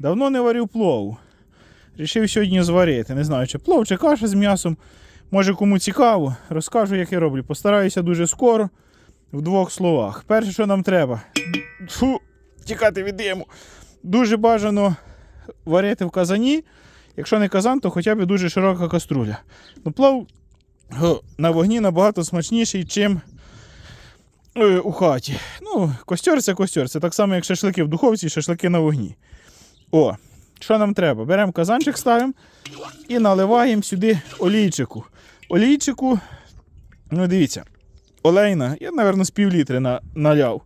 Давно не варив плов. Рішив сьогодні зварити. Не знаю, чи плов, чи каша з м'ясом. Може кому цікаво, розкажу, як я роблю. Постараюся дуже скоро, в двох словах. Перше, що нам треба. Фу, тікати від диму. Дуже бажано варити в казані. Якщо не казан, то хоча б дуже широка каструля. Ну, плов на вогні набагато смачніший, чим е, у хаті. Ну, костер це костер. Це так само, як шашлики в духовці, шашлики на вогні. О, що нам треба? Беремо казанчик, ставимо і наливаємо сюди олійчику. Олійчику, ну дивіться, олейна, я, мабуть, з пів літри на, наляв.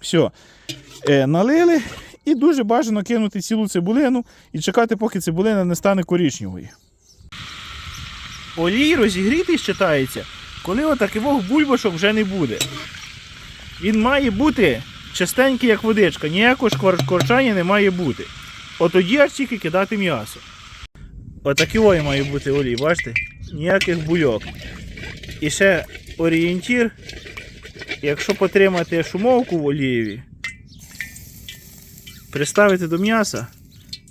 Все. Е, налили і дуже бажано кинути цілу цибулину і чекати, поки цибулина не стане коричневою. Олій розігрітий вважається, коли отакий вог бульбашок вже не буде. Він має бути чистенький, як водичка, ніякого шквар- шкварчання не має бути. От тоді аж тільки кидати м'ясо. Отакий ой має бути олій, бачите? Ніяких бульок. І ще орієнтір, якщо потримати шумовку в олієві, приставити до м'яса,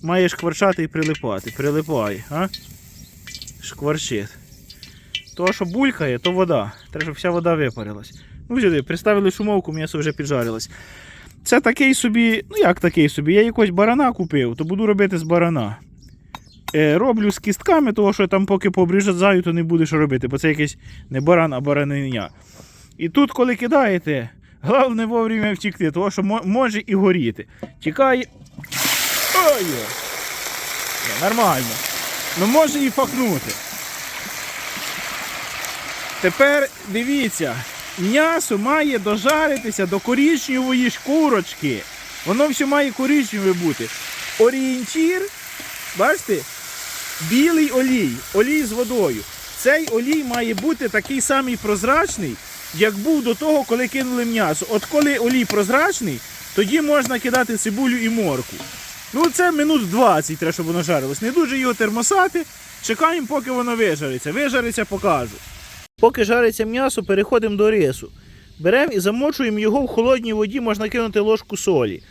має шкварчати і прилипати. Прилипає, а? Шкварчить. То, що булькає, то вода. Треба, щоб вся вода випарилась. Ну, сюди, приставили шумовку, м'ясо вже піджарилось. Це такий собі, ну як такий собі, я якось барана купив, то буду робити з барана. Е, роблю з кістками, того що там поки пообрізаю, то не буде що робити, бо це якийсь не баран, а бараниня. І тут, коли кидаєте, головне вовремя втікти, тому що може і горіти. Тікає. Ой! Нормально. Ну може і факнути. Тепер дивіться, м'ясо має дожаритися до коричневої шкурочки. Воно все має коричневе бути. Орієнтір, бачите, білий олій, олій з водою. Цей олій має бути такий самий прозрачний, як був до того, коли кинули м'ясо. От коли олій прозрачний, тоді можна кидати цибулю і морку. Ну це минут 20 треба, щоб воно жарилось. Не дуже його термосати. Чекаємо, поки воно вижариться. Вижариться, покажу. Поки жариться м'ясо, переходимо до рису. Беремо і замочуємо його в холодній воді, можна кинути ложку солі.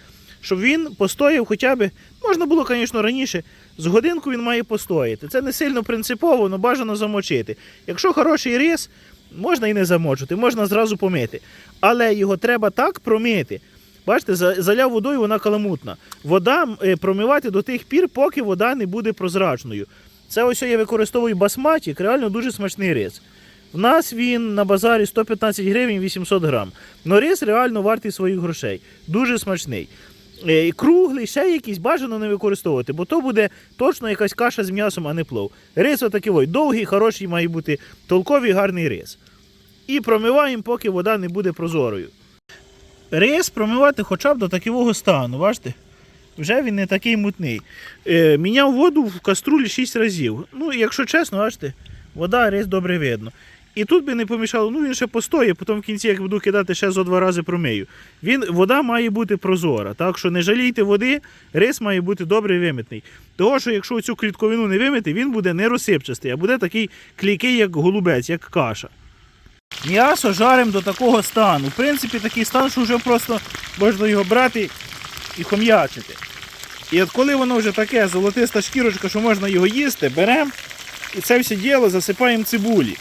Щоб він постояв хоча б, можна було, звісно, раніше, з годинку він має постояти. Це не сильно принципово, але бажано замочити. Якщо хороший рис, можна і не замочити, можна зразу помити. Але його треба так промити. Бачите, заляв водою вона каламутна. Вода е, промивати до тих пір, поки вода не буде прозрачною. Це ось я використовую басматік, реально дуже смачний рис. В нас він на базарі 115 гривень 800 грам. Но рис реально вартий своїх грошей. Дуже смачний. Е, Круглий, ще якийсь бажано не використовувати, бо то буде точно якась каша з м'ясом, а не плов. Рис отакий довгий, хороший має бути толковий, гарний рис. І промиваємо, поки вода не буде прозорою. Рис промивати хоча б до такого стану, бачите? Вже він не такий мутний. Е, міняв воду в каструлі 6 разів. Ну, якщо чесно, бачите, вода рис добре видно. І тут би не помішало, ну він ще постоє, потім в кінці, як буду кидати, ще зо два рази промию. Він, вода має бути прозора, так що не жалійте води, рис має бути добре вимитний. Того, що якщо цю клітковину не вимити, він буде не розсипчастий, а буде такий клійкий, як голубець, як каша. М'ясо жаримо до такого стану. В принципі, такий стан, що вже просто можна його брати і хом'ячити. І от коли воно вже таке золотиста шкірочка, що можна його їсти, беремо і це все діло засипаємо цибулі.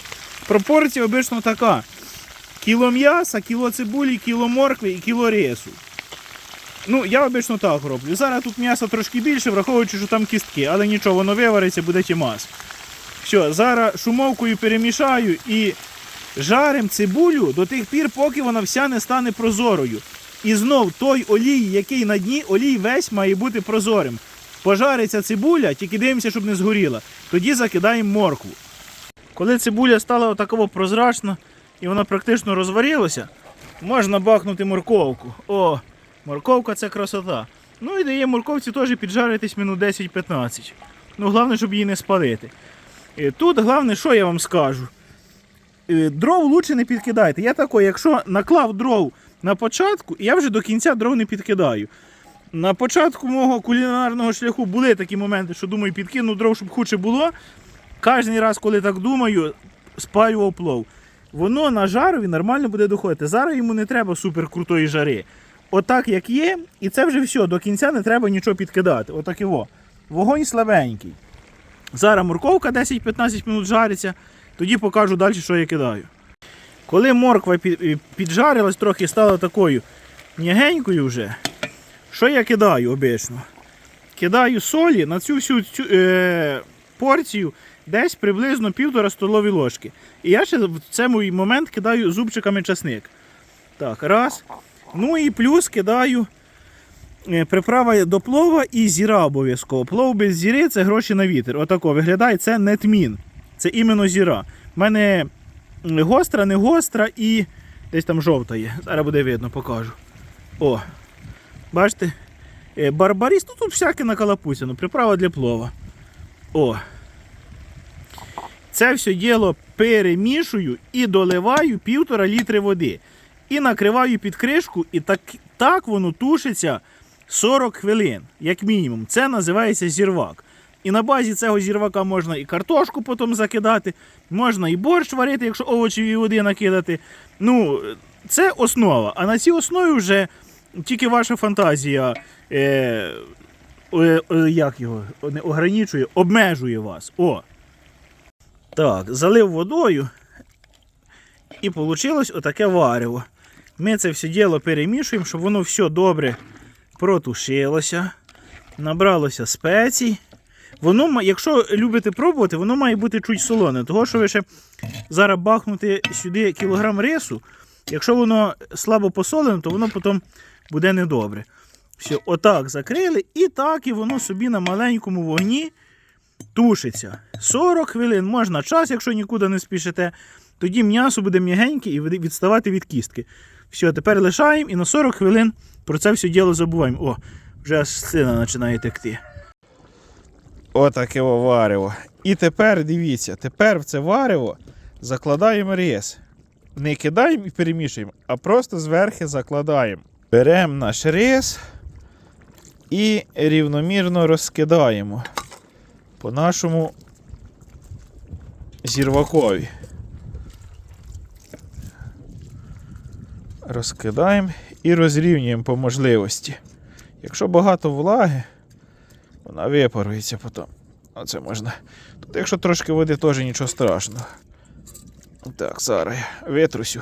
Пропорція обично така: кіло м'яса, кіло цибулі, кіло моркви і кіло рису. Ну, я обично так роблю. Зараз тут м'яса трошки більше, враховуючи, що там кістки, але нічого, воно вивариться, буде тімас. Все, зараз шумовкою перемішаю і жаримо цибулю до тих пір, поки вона вся не стане прозорою. І знов той олій, який на дні, олій весь має бути прозорим. Пожариться цибуля, тільки дивимося, щоб не згоріла. Тоді закидаємо моркву. Коли цибуля стала отаково прозрачна і вона практично розварилася, можна бахнути морковку. О, морковка це красота. Ну і дає морковці теж піджаритись минут 10-15. Ну, головне, щоб її не спалити. Е, Тут головне, що я вам скажу. Е, Дров лучше не підкидайте. Я такой, якщо наклав дров на початку, я вже до кінця дров не підкидаю. На початку мого кулінарного шляху були такі моменти, що думаю, підкину дров, щоб худше було. Кожен раз, коли так думаю, спалював плов. Воно на жарові нормально буде доходити. Зараз йому не треба супер крутої жари. отак, як є, і це вже все, до кінця не треба нічого підкидати. Отак його. Вогонь слабенький. Зараз морковка 10-15 минут жариться, тоді покажу далі, що я кидаю. Коли морква е, піджарилась, трохи стала такою м'ягенькою вже, що я кидаю обично? Кидаю солі на цю всю цю, е, порцію десь приблизно півтора столові ложки. І я ще в цей момент кидаю зубчиками часник. Так, раз. Ну і плюс кидаю е, приправа до плова і зіра обов'язково. Плов без зіри це гроші на вітер. Отако виглядає, це не тмін. Це іменно зіра. У мене гостра, не гостра і десь там жовта є. Зараз буде видно, покажу. О. Бачите? Е, Барбаріс, ну тут всяке накалапуцяно, приправа для плова. О. Це все діло перемішую і доливаю півтора літри води. І накриваю під кришку, і так, так воно тушиться 40 хвилин, як мінімум. Це називається зірвак. І на базі цього зірвака можна і картошку потім закидати, можна і борщ варити, якщо овочеві води накидати. Ну, це основа. А на цій основі вже тільки ваша фантазія е, е, е, як його, не ограничує, обмежує вас. О. Так, залив водою. І вийшло отаке варево. Ми це все діло перемішуємо, щоб воно все добре протушилося, набралося спецій. Воно, якщо любите пробувати, воно має бути чуть солоне. Того, що ви ще зараз бахнути сюди кілограм рису, якщо воно слабо посолене, то воно потім буде недобре. Все, отак закрили, і так і воно собі на маленькому вогні тушиться. 40 хвилин, можна час, якщо нікуди не спішите. Тоді м'ясо буде м'ягеньке і відставати від кістки. Все, тепер лишаємо і на 40 хвилин про це все діло забуваємо. О, вже аж сина починає текти. Отаке варево. І тепер дивіться, тепер в це варево закладаємо рис. Не кидаємо і перемішуємо, а просто зверху закладаємо. Беремо наш рис і рівномірно розкидаємо по нашому зірвакові. Розкидаємо і розрівнюємо по можливості. Якщо багато влаги, вона випарується потім. Оце можна. Тут, якщо трошки води, теж нічого страшного. Так, зараз я витрусю.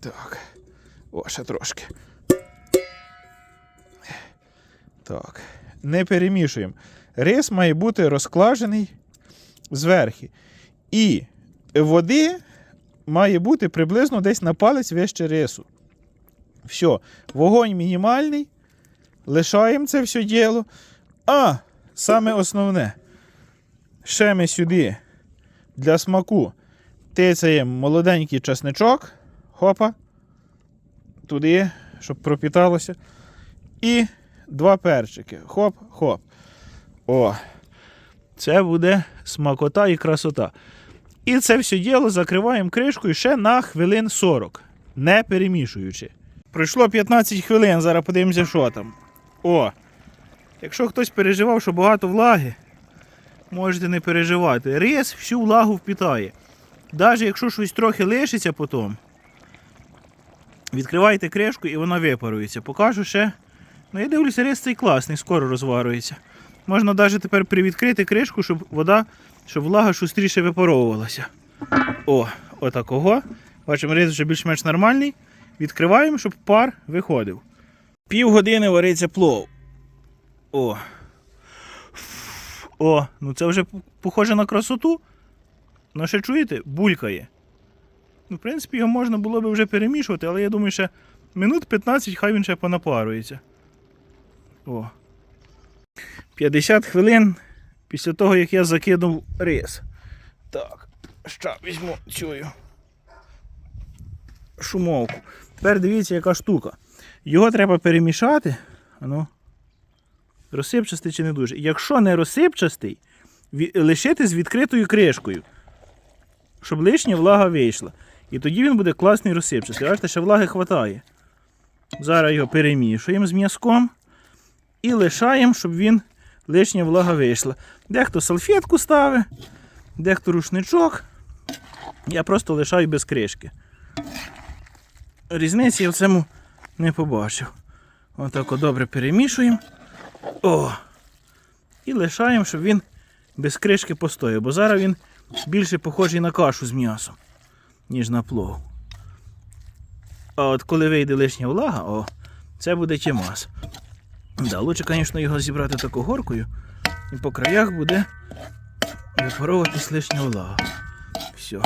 Так. О, ще трошки. Так. Не перемішуємо. Рис має бути розклажений зверху. І води має бути приблизно десь на палець вище рису. Все, вогонь мінімальний. Лишаємо це все діло. А саме основне. Ще ми сюди для смаку тицяємо молоденький часничок. Хопа. Туди, щоб пропіталося. І два перчики. Хоп-хоп. О. Це буде смакота і красота. І це все діло закриваємо кришкою ще на хвилин 40, не перемішуючи. Пройшло 15 хвилин, зараз подивимося, що там. О! Якщо хтось переживав, що багато влаги, можете не переживати. Рис всю влагу впітає. Навіть якщо щось трохи лишиться потім, відкривайте кришку і вона випарується. Покажу ще. Ну, я дивлюся, рис цей класний, скоро розварюється. Можна навіть тепер привідкрити кришку, щоб вода, щоб влага шустріше випаровувалася. О, отакого. Бачимо, рис вже більш-менш нормальний. Відкриваємо, щоб пар виходив. Півгодини вариться плов. О. О, ну це вже похоже на красоту. Ну ще чуєте? Булькає. Ну, в принципі, його можна було б вже перемішувати, але я думаю, ще минут 15 хай він ще понапарується. О. 50 хвилин після того, як я закинув рис. Так, ще візьму цю шумовку. Тепер дивіться, яка штука. Його треба перемішати. Ану, розсипчастий чи не дуже. Якщо не розсипчастий, лишити з відкритою кришкою, щоб лишня влага вийшла. І тоді він буде класний розсипчастий. Бачите, ще влаги вистачає. Зараз його перемішуємо з м'язком і лишаємо, щоб він лишня влага вийшла. Дехто салфетку ставить, дехто рушничок. Я просто лишаю без кришки. різниці я в цьому не побачив. Отак от добре перемішуємо. О! І лишаємо, щоб він без кришки постояв, бо зараз він більше похожий на кашу з м'ясом, ніж на плов. А от коли вийде лишня влага, о, це буде чимас. Да, лучше, звісно, його зібрати таку горкою, і по краях буде випаровуватись лишня влага. Все.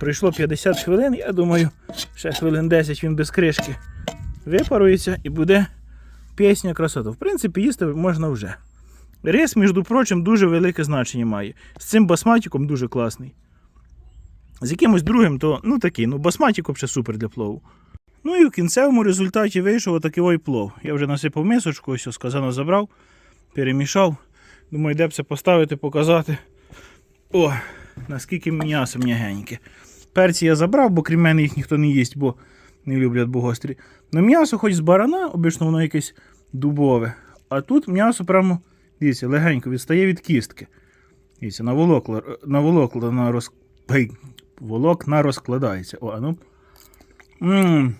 Пройшло 50 хвилин, я думаю, ще хвилин 10 він без кришки випарується і буде пісня красота. В принципі, їсти можна вже. Рис, між прочим, дуже велике значення має. З цим басматиком дуже класний. З якимось другим, то ну такий, ну басматик взагалі супер для плову. Ну і в кінцевому результаті вийшов отакий плов. Я вже насипав мисочку, ось сказано забрав, перемішав. Думаю, де б це поставити, показати. О, наскільки м'ясо м'ягеньке. Перці я забрав, бо крім мене їх ніхто не їсть, бо не люблять бо гострі. Ну м'ясо хоч з барана, обично воно якесь дубове. А тут м'ясо прямо, дивіться, легенько відстає від кістки. Дивіться, на волокла, на волокла на роз... Волокна розкладається. О, а ну. Ммм.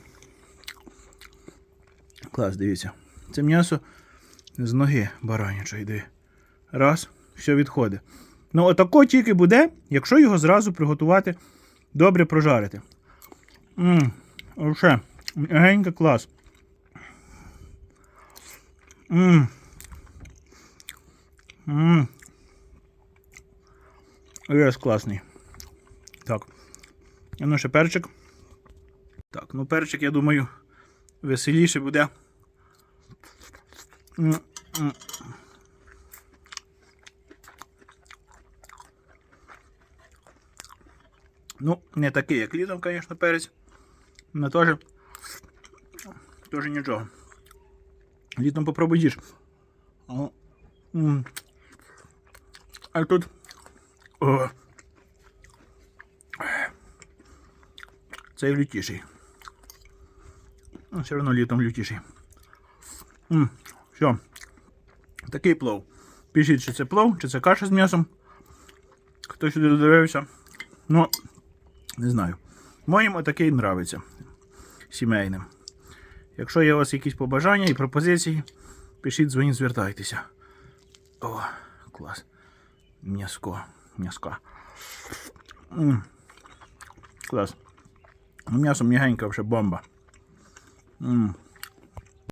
Клас, дивіться. Це м'ясо з ноги баранячої, диви. Раз, все відходить. Ну, отако тільки буде, якщо його зразу приготувати, добре прожарити. Ммм, вообще, м'ягенько клас. Ммм. Ммм. Рез класний. Так. Ну ще перчик. Так, ну перчик, я думаю, веселіше буде. М, м. Ну, не такий, як літом, звісно, перець. Но теж, теж нічого. Літом попробуй їж. О, м. А тут. О. Цей лютіший. Ну, все одно літом лютіший. М, Все. Такий плов. Пишіть, чи це плов, чи це каша з м'ясом. Хто сюди додивився. Ну, не знаю. Моїм такий нравиться. Сімейним. Якщо є у вас якісь побажання і пропозиції, пишіть, дзвоніть, звертайтеся. О, клас. М'яско. М'яска. М. Клас. М'ясо м'ягеньке, вже бомба. М.